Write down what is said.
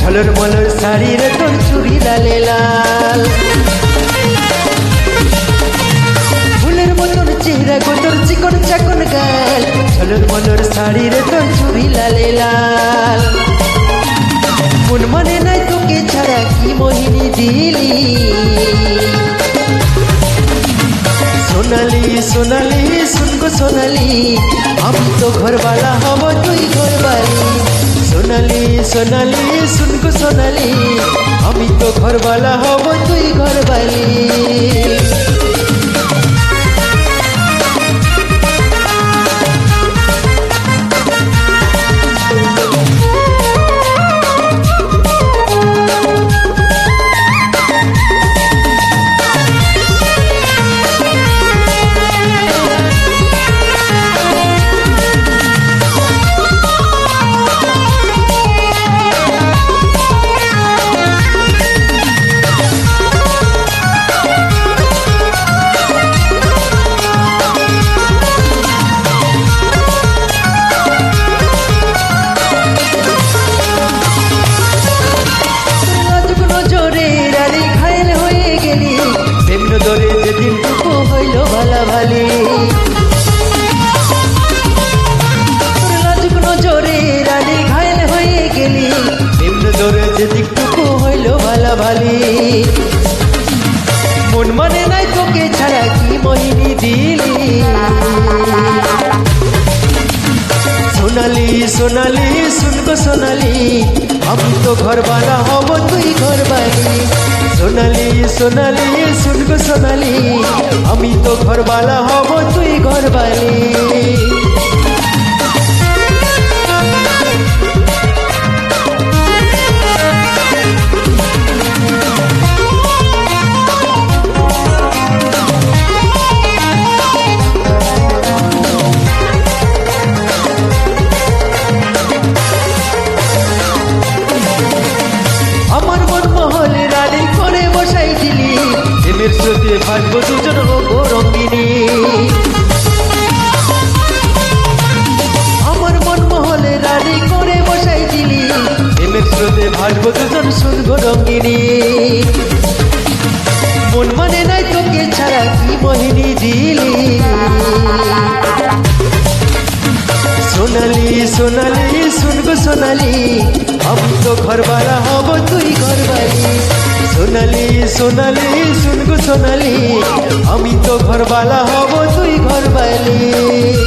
ঝলর মলর শাড়ির তোর চুড়ি লালে লাল। ফুলের মতন চেহারা গো তোর চিকন চাকন গাল ঝলর মলর শাড়ির তোর চুড়ি লালে লাল। মন মানে নাই তোকে ছাড়া কি মোহিনী দিলি। সোনালি সোনালি, শুনগো সোনালি, আমি তো ঘরবালা হব তুই ঘরবালি সোনালি সোনালি শুনকু সোনালি। আমি তো ঘরবালা হব তুই ঘরবালি। নজরে রানী ঘায়ল হয়ে গেলি। ভালা ভালি মন মানে নাই তোকে ছাড়া কি সোনালি সোনালি সোনালি, আমি তো ঘরবালা হব তুই ঘরবালি সোনালি সোনালি শুনব সোনালি। আমি তো ঘরবালা হব তুই ঘরবালি। স্রোতে ভাসবো দুজন হব রঙ্গিনী আমার মন মহলে রানী করে বসাই দিলি প্রেমের স্রোতে ভাসবো দুজন শুনব রঙ্গিনী মন মানে নাই তোকে ছাড়া কি মোহিনী দিলি। সোনালি সোনালি শুনগো সোনালি, আমি তো ঘরবালা হব, তুই ঘরবালি। সোনালি সোনালি শুনগো সোনালি আমি তো ঘরবালা হব তুই ঘরবালি।